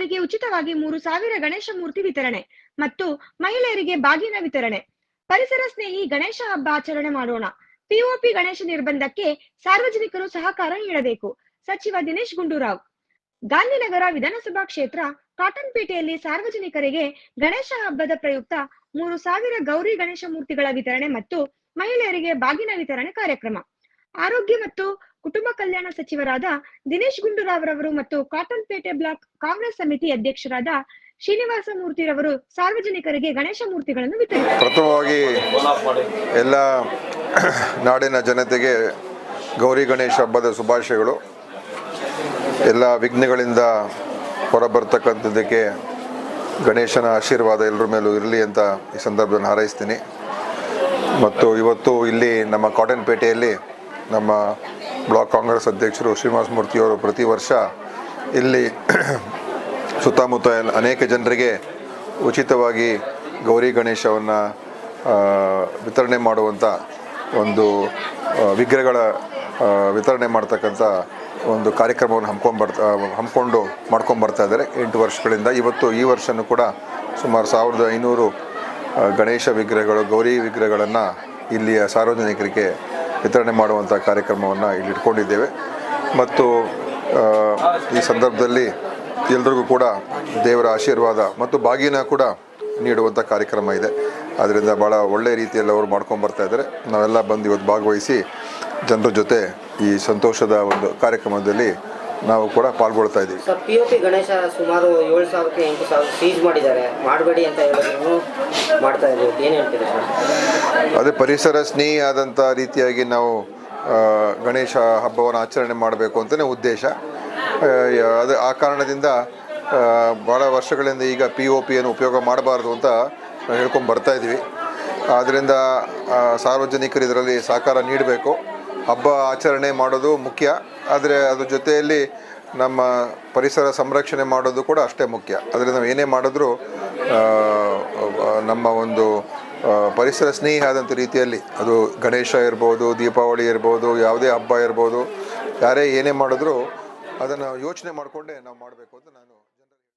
ಸಾರ್ವಜನಿಕರಿಗೆ ಉಚಿತವಾಗಿ ಮೂರು ಸಾವಿರ ಗಣೇಶ ಮೂರ್ತಿ ವಿತರಣೆ ಮತ್ತು ಮಹಿಳೆಯರಿಗೆ ಬಾಗಿನ ವಿತರಣೆ. ಪರಿಸರ ಸ್ನೇಹಿ ಗಣೇಶ ಹಬ್ಬ ಆಚರಣೆ ಮಾಡೋಣ. ಪಿಒಪಿ ಗಣೇಶ ನಿರ್ಬಂಧಕ್ಕೆ ಸಾರ್ವಜನಿಕರು ಸಹಕಾರ ನೀಡಬೇಕು. ಸಚಿವ ದಿನೇಶ್ ಗುಂಡೂರಾವ್. ಗಾಂಧಿನಗರ ವಿಧಾನಸಭಾ ಕ್ಷೇತ್ರ ಕಾಟನ್ಪೇಟೆಯಲ್ಲಿ ಸಾರ್ವಜನಿಕರಿಗೆ ಗಣೇಶ ಹಬ್ಬದ ಪ್ರಯುಕ್ತ ಮೂರು ಸಾವಿರ ಗೌರಿ ಗಣೇಶ ಮೂರ್ತಿಗಳ ವಿತರಣೆ ಮತ್ತು ಮಹಿಳೆಯರಿಗೆ ಬಾಗಿನ ವಿತರಣೆ ಕಾರ್ಯಕ್ರಮ. ಆರೋಗ್ಯ ಮತ್ತು ಕುಟುಂಬ ಕಲ್ಯಾಣ ಸಚಿವರಾದ ದಿನೇಶ್ ಗುಂಡೂರಾವ್ ರವರು ಮತ್ತು ಕಾಟನ್ಪೇಟೆ ಬ್ಲಾಕ್ ಕಾಂಗ್ರೆಸ್ ಸಮಿತಿ ಅಧ್ಯಕ್ಷರಾದ ಶ್ರೀನಿವಾಸ ಮೂರ್ತಿ ರವರು ಸಾರ್ವಜನಿಕರಿಗೆ ಗಣೇಶ ಮೂರ್ತಿಗಳನ್ನು ವಿತರಿಸಿದರು. ಪ್ರಥಮವಾಗಿ ಎಲ್ಲ ನಾಡಿನ ಜನತೆಗೆ ಗೌರಿ ಗಣೇಶ ಹಬ್ಬದ ಶುಭಾಶಯಗಳು. ಎಲ್ಲ ವಿಘ್ನಗಳಿಂದ ಹೊರಬರ್ತಕ್ಕಂಥದ್ದಕ್ಕೆ ಗಣೇಶನ ಆಶೀರ್ವಾದ ಎಲ್ಲರ ಮೇಲೂ ಇರಲಿ ಅಂತ ಈ ಸಂದರ್ಭದಲ್ಲಿ ಹಾರೈಸ್ತೀನಿ. ಮತ್ತು ಇವತ್ತು ಇಲ್ಲಿ ನಮ್ಮ ಕಾಟನ್ ಪೇಟೆಯಲ್ಲಿ ನಮ್ಮ ಬ್ಲಾಕ್ ಕಾಂಗ್ರೆಸ್ ಅಧ್ಯಕ್ಷರು ಶ್ರೀನಿವಾಸ ಮೂರ್ತಿಯವರು ಪ್ರತಿ ವರ್ಷ ಇಲ್ಲಿ ಸುತ್ತಮುತ್ತ ಅನೇಕ ಜನರಿಗೆ ಉಚಿತವಾಗಿ ಗೌರಿ ಗಣೇಶವನ್ನು ವಿತರಣೆ ಮಾಡುವಂಥ ಒಂದು ವಿಗ್ರಹಗಳ ವಿತರಣೆ ಮಾಡ್ತಕ್ಕಂಥ ಒಂದು ಕಾರ್ಯಕ್ರಮವನ್ನು ಹಮ್ಕೊಂಡ್ಬರ್ತಾ ಹಮ್ಮಿಕೊಂಡು ಮಾಡ್ಕೊಂಬರ್ತಾ ಇದ್ದಾರೆ. ಎಂಟು ವರ್ಷಗಳಿಂದ ಇವತ್ತು ಈ ವರ್ಷನೂ ಕೂಡ ಸುಮಾರು ಸಾವಿರದ ಐನೂರು ಗಣೇಶ ವಿಗ್ರಹಗಳು, ಗೌರಿ ವಿಗ್ರಹಗಳನ್ನು ಇಲ್ಲಿಯ ಸಾರ್ವಜನಿಕರಿಗೆ ವಿತರಣೆ ಮಾಡುವಂಥ ಕಾರ್ಯಕ್ರಮವನ್ನು ಇಲ್ಲಿ ಇಟ್ಕೊಂಡಿದ್ದೇವೆ. ಮತ್ತು ಈ ಸಂದರ್ಭದಲ್ಲಿ ಎಲ್ರಿಗೂ ಕೂಡ ದೇವರ ಆಶೀರ್ವಾದ ಮತ್ತು ಬಾಗಿನ ಕೂಡ ನೀಡುವಂಥ ಕಾರ್ಯಕ್ರಮ ಇದೆ. ಅದರಿಂದ ಭಾಳ ಒಳ್ಳೆಯ ರೀತಿಯಲ್ಲಿ ಅವರು ಮಾಡ್ಕೊಂಡು ಬರ್ತಾ ಇದ್ದಾರೆ. ನಾವೆಲ್ಲ ಬಂದು ಇವತ್ತು ಭಾಗವಹಿಸಿ ಜನರ ಜೊತೆ ಈ ಸಂತೋಷದ ಒಂದು ಕಾರ್ಯಕ್ರಮದಲ್ಲಿ ನಾವು ಕೂಡ ಪಾಲ್ಗೊಳ್ತಾ ಇದ್ದೀವಿ. Sir P O P Ganesha ಸುಮಾರು ಏಳು ಸಾವಿರಕ್ಕೆ ಎಂಟು ಸಾವಿರ ಸೀಜ್ ಮಾಡಿದ್ದಾರೆ. ಮಾಡಬೇಡಿ ಅಂತ ಮಾಡ್ತಾ ಇದ್ದೀವಿ ಏನು ಹೇಳ್ತೀರಿ ಸರ್? ಅದೇ ಪರಿಸರ ಸ್ನೇಹಿ ಆದಂಥ ರೀತಿಯಾಗಿ ನಾವು ಗಣೇಶ ಹಬ್ಬವನ್ನು ಆಚರಣೆ ಮಾಡಬೇಕು ಅಂತಲೇ ಉದ್ದೇಶ. ಅದು ಆ ಕಾರಣದಿಂದ ಭಾಳ ವರ್ಷಗಳಿಂದ ಈಗ ಪಿ ಒ ಪಿಯನ್ನು ಉಪಯೋಗ ಮಾಡಬಾರ್ದು ಅಂತ ಹೇಳ್ಕೊಂಡು ಬರ್ತಾ ಇದ್ದೀವಿ. ಆದ್ದರಿಂದ ಸಾರ್ವಜನಿಕರು ಇದರಲ್ಲಿ ಸಹಕಾರ ನೀಡಬೇಕು. ಹಬ್ಬ ಆಚರಣೆ ಮಾಡೋದು ಮುಖ್ಯ. ಆದರೆ ಅದ್ರ ಜೊತೆಯಲ್ಲಿ ನಮ್ಮ ಪರಿಸರ ಸಂರಕ್ಷಣೆ ಮಾಡೋದು ಕೂಡ ಅಷ್ಟೇ ಮುಖ್ಯ. ಆದರೆ ನಾವು ಏನೇ ಮಾಡಿದ್ರೂ ನಮ್ಮ ಒಂದು ಪರಿಸರ ಸ್ನೇಹಿ ಆದಂಥ ರೀತಿಯಲ್ಲಿ ಅದು ಗಣೇಶ ಇರ್ಬೋದು, ದೀಪಾವಳಿ ಇರ್ಬೋದು, ಯಾವುದೇ ಹಬ್ಬ ಇರ್ಬೋದು, ಯಾರೇ ಏನೇ ಮಾಡಿದ್ರೂ ಅದನ್ನು ಯೋಚನೆ ಮಾಡಿಕೊಂಡೇ ನಾವು ಮಾಡಬೇಕು ಅಂತ ನಾನು